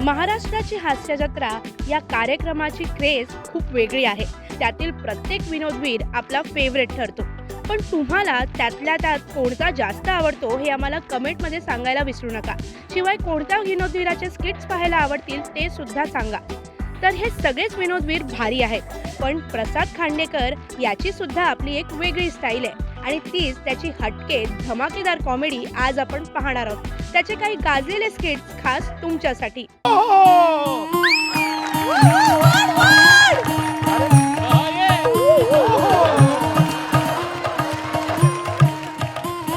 महाराष्ट्राची हास्य जत्रा या कार्यक्रमाची क्रेज खूप वेगळी आहे. त्यातील प्रत्येक विनोदवीर आपला फेवरेट ठरतो. पण तुम्हाला त्यातल्या त्यात कोणता जास्त आवडतो हे आम्हाला कमेंटमध्ये सांगायला विसरू नका. शिवाय कोणत्या विनोदवीराचे स्किट्स पाहायला आवडतील ते सुद्धा सांगा. तर हे सगळेच विनोदवीर भारी आहेत. पण प्रसाद खांडेकर याची सुद्धा आपली एक वेगळी स्टाईल आहे. आणि तीच त्याची हटके धमाकेदार कॉमेडी आज आपण पाहणार आहोत. त्याचे काही गाजलेले स्किट्स खास तुमच्यासाठी.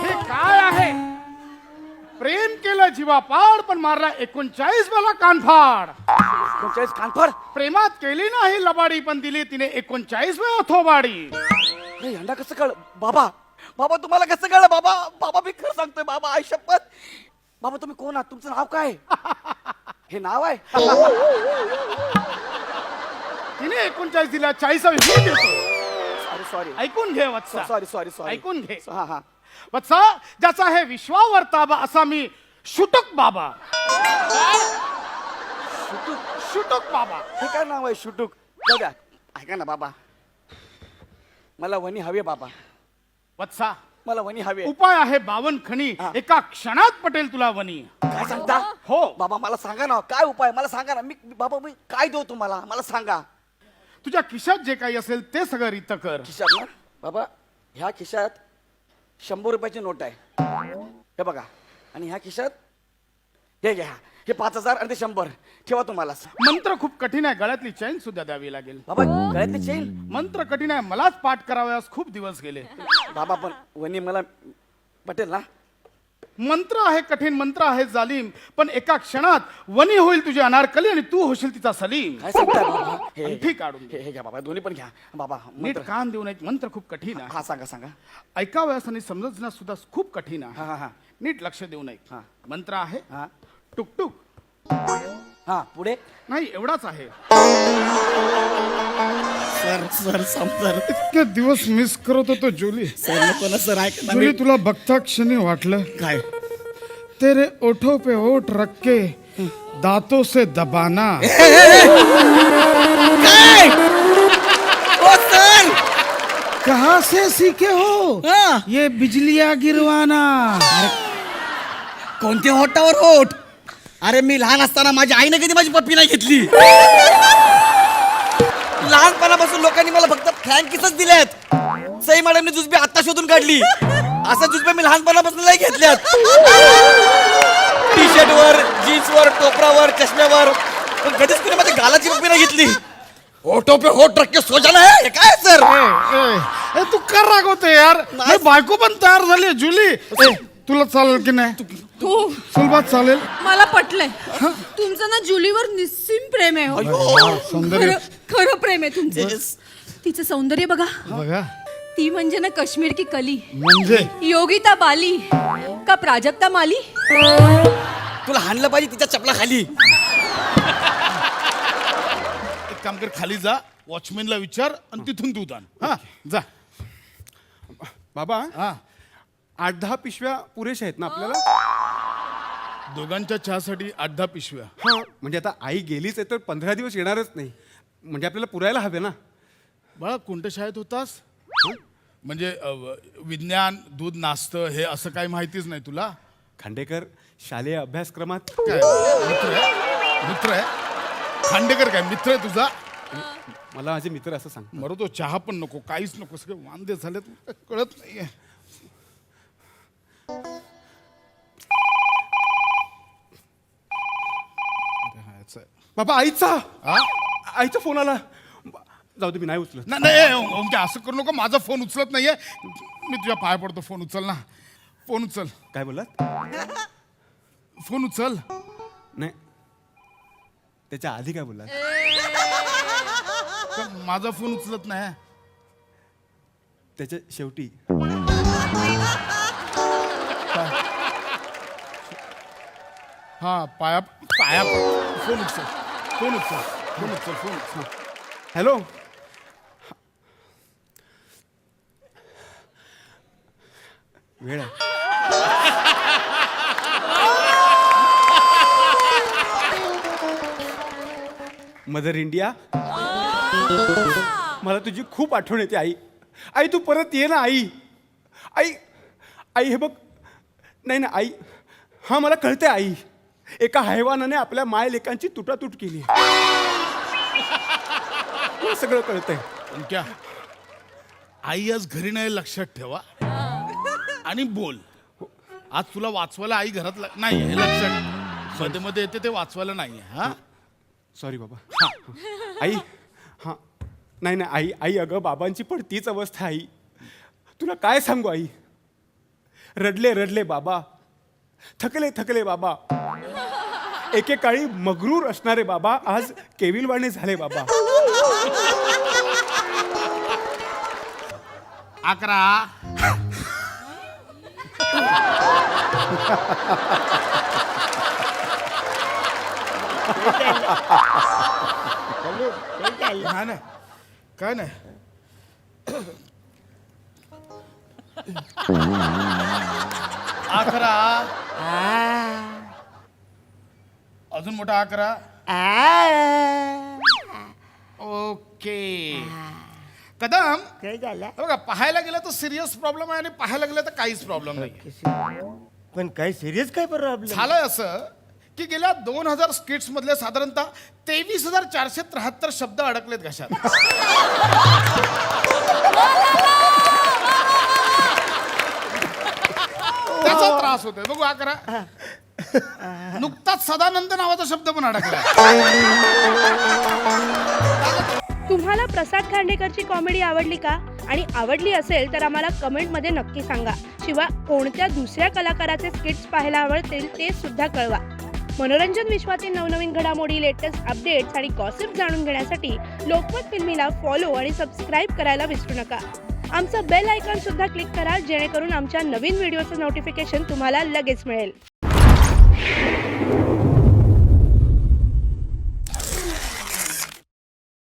हे काय आहे? प्रेम केलं जीवापाड पण मारला एकोणचाळीस मला कानफाड. एकोणचाळीस कानफड? प्रेमात केली नाही लबाडी पण दिली तिने एकोणचाळीस वेळा थोबाडी. अरे यंदा कसं कळ बाबा बाबा तुम्हाला कसं कळलं? बाबा बाबा मी खरं सांगतोय बाबा आई शपथ बाबा तुम्ही कोण आहात? तुमचं नाव काय? हे नाव आहे? तिने एकोणचाळीस दिला चाळीसावी मी देतो सॉरी सॉरी ऐकून घे वत्सा. सॉरी सॉरी सॉरी ऐकून घे. हा हा. वत्सा ज्याचा आहे विश्वावर ताबा असा मी शुटक बाबा. शुटूक शुटक बाबा. हे काय नाव आहे शुटूक? जाऊ द्या ऐका ना बाबा. मला वनी हवे बाबा. वत्सा मला वनी हवे. उपाय आहे बावन खणी. हा. एका क्षणात पटेल तुला वनी काय सांगता? हो. बाबा मला सांगा ना काय उपाय? मला सांगा ना मी बाबा मी काय देऊ तुम्हाला? मला सांगा. तुझ्या खिशात जे काही असेल ते सगळं रित कर. खिशात ना? बाबा ह्या खिशात शंभर रुपयाची नोट आहे. हे बघा. आणि ह्या खिशात हे घ्या. हे पाच हजार आणि ते शंभर. ठेवा तुम्हाला. मंत्र खूप कठीण आहे. गळ्यातली चैन सुद्धा द्यावी लागेल. बाबा गळ्यातली चेन? मंत्र कठीण आहे. मलाच पाठ करावयास खूप दिवस गेले. बाबा पण वनी मला पटेल ना? मंत्र आहे कठीण मंत्र आहे जालीम पण एका क्षणात वनी होईल तुझी अनारकली आणि तू होशील तिचा सलीम. काय सांगताय बाबा? हे अंगठी काढून हे दे. हे घ्या बाबा दोन्ही पण घ्या. बाबा नीट मंत्र. कान देऊ नये मंत्र खूप कठीण आहे. हा सांगा सांगा. ऐकावयास आणि समजण्यास सुद्धा खूप कठीण हा आहे. हा हा नीट लक्ष देऊ नये हा. मंत्र आहे हा. टुकटुक हा पुढे? नाही एवढाच आहे. Sir sir sir. इतके दिवस मिस करत होतो जुली सर नको ना सर ऐक जुली मी- तुला बघता क्षणी वाटलं? काय? तेरे ओठों पे ओठ रख के दांतों से दबाना. काय? ओ सर! कहाँ से सीखे हो? हा. ये बिजलियां गिरवाना. कोणत्या होटावर होट अरे मी लहान असताना माझ्या आईने कधी माझी पप्पी नाही घेतली? लहानपणापासून लोकांनी मला फक्त फ्रँकीसच दिल्यात सई मॅडमने जुजबी आत्ता शोधून काढली. असं जुजबे मी लहानपणापासून नाही घेतल्यात. टी शर्टवर जीन्सवर टोपरावर चष्म्यावर पण कधीच कुणी माझ्या गालाची पप्पी नाही घेतली. होटो पे होट रक्के सोजा ना हे काय सर? ए, ए, तू कर रागवते यार. नाही. बायको पण तयार झाली जुली. ए, तुला चालेल की नाही? हो सुलभात चालेल. मला पटलंय. तुमचं ना जुलीवर निस्सीम प्रेम आहे हो. सौंदर्य खरं खरं प्रेम आहे तुमचं. तिचं सौंदर्य बघा. बघा. ती म्हणजे ना काश्मीर की कली. म्हणजे? योगिता बाली. का प्राजक्ता माली? तुला हाणलं पाहिजे तिच्या चपला खाली एक काम कर खाली जा वॉचमॅनला विचार आणि तिथून दूध आण हा जा. बाबा हा. आठ दहा पिशव्या पुरेशा आहेत ना आपल्याला? दोघांच्या चहासाठी आठ दहा पिशव्या. हा म्हणजे आता आई गेलीच आहे तर पंधरा दिवस येणारच नाही. म्हणजे आपल्याला पुरायला हवे ना. बाळा कोणत्या शाळेत होतास? म्हणजे अ, व- विज्ञान दूध नाश्तं हे असं काही माहितीच नाही तुला? खांडेकर शालेय अभ्यासक्रमात. काय? मित्र आहे? मित्र आहे? खांडेकर काय? मित्र आहे तुझा? मला माझे मित्र असं सांग. मरो तो चहा पण नको काहीच नको सगळे वांदे झाले कळत नाहीये. बाबा आईचा हा? आईचा फोन आला. जाऊ दे मी नाही उचलत. नाही नाही ए, ओमके, असं करू नको माझा फोन उचलत नाहीये. मी तुझ्या पाया पडतो फोन उचल ना. फोन उचल. काय बोललात? फोन उचल. नाही. त्याच्या आधी काय बोललात? पण माझा फोन उचलत नाही. त्याच्या शेवटी. हा. पाया पाया फोन उचल. फोन उचल फोन उचल फोन उचल हॅलो वेळ आहे मदर इंडिया मला तुझी खूप आठवण येते आई. आई तू परत ये ना आई. आई आई हे बघ. नाही ना आई. हां मला कळते आई. एका हैवानाने आपल्या माय लेकांची तुटातूट केली. मला सगळं कळतंय. क्या आई आज घरी नाही लक्षात ठेवा. आणि बोल. आज तुला वाचवायला आई घरात ला- नाही हे लक्षात मध्ये मध्ये येते ते वाचवायला नाही हा? सॉरी बाबा. आई हां. नाही नाही आई आई अगं बाबांची पण तीच अवस्था आई. तुला काय सांगू आई? रडले रडले बाबा. थकले थकले बाबा. एकेकाळी मगरूर असणारे बाबा आज केविलवाणे झाले बाबा. अकरा. नाही नाही. काय नाही. अकरा. अजून मोठा अकरा ओके. कदम. काय झालं? हे बघा पाहायला गेलं तर सिरियस प्रॉब्लेम आहे आणि पाहायला गेलं तर काहीच प्रॉब्लेम नाही पण काय सिरियस काय प्रॉब्लेम झालंय असं की गेल्या दोन हजार स्किट्स मधले साधारणतः तेवीस हजार चारशे त्र्याहत्तर शब्द अडकलेत घशात. त्याचा त्रास होतोय. बघू हा करा. नुकताच सदानंद नावाचा शब्द पण अडकला. तुम्हाला प्रसाद खांडेकरची कॉमेडी आवडली का? आणि आवडली असेल तर आम्हाला कमेंटमध्ये नक्की सांगा. शिवाय कोणत्या दुसऱ्या कलाकाराचे स्किट्स पाहायला आवडतील ते सुद्धा कळवा. मनोरंजन विश्वातील नवनवीन घडामोडी लेटेस्ट अपडेट्स आणि गॉसिप जाणून घेण्यासाठी लोकमत फिल्मीला फॉलो आणि सबस्क्राईब करायला विसरू नका. आमचं बेल आयकॉन सुद्धा क्लिक करा जेणेकरून आमच्या नवीन व्हिडिओचं नोटिफिकेशन तुम्हाला लगेच मिळेल.